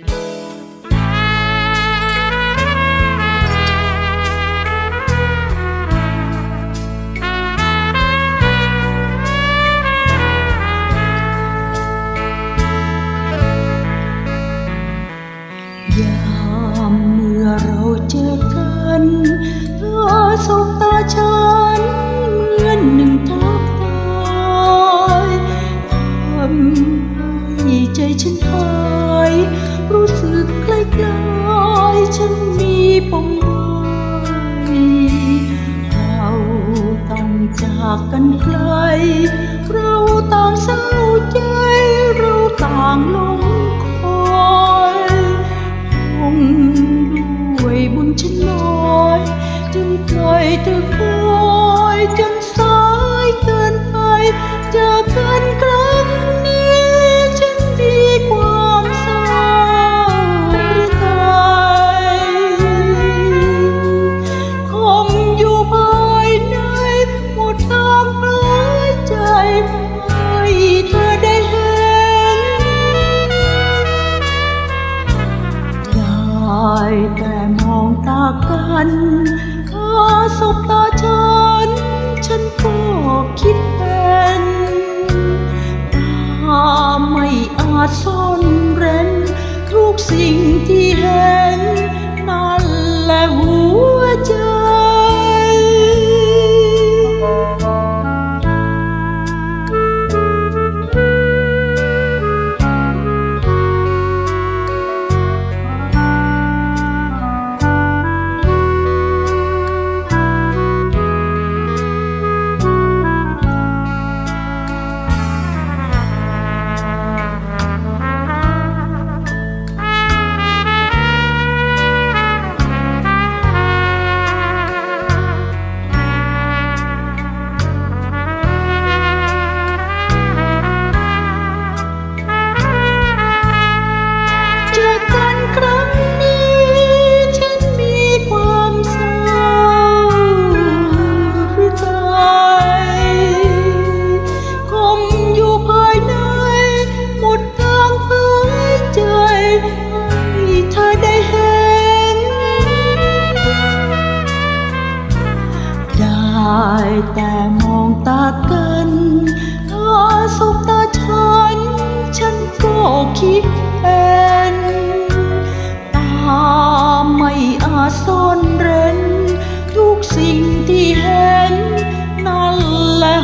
ยามเมื่อเราเจอกันเธอสบตาฉันเหมือนหนึ่งทับตายทำให้ใจฉันหาย รู้สึกคล้ายๆฉันมีปมด้อยเราต้องจากกันไกล เราต่างเศร้าใจ เราต่างลงคอยคงด้วยบุญฉันน้อย จึงปล่อยเธอ แต่มองตากันถ้าสบตาฉัน ฉันก็คิดเป็นตาไม่อาจซ่อนเร้น ทุกสิ่งที่เห็น นั่นแหละหัวายแต่มองตากันเธอสบตาฉัน ฉันก็คิดเห็นตาไม่อาจซ่อนเร้น ทุกสิ่งที่เห็น นั่นแหละ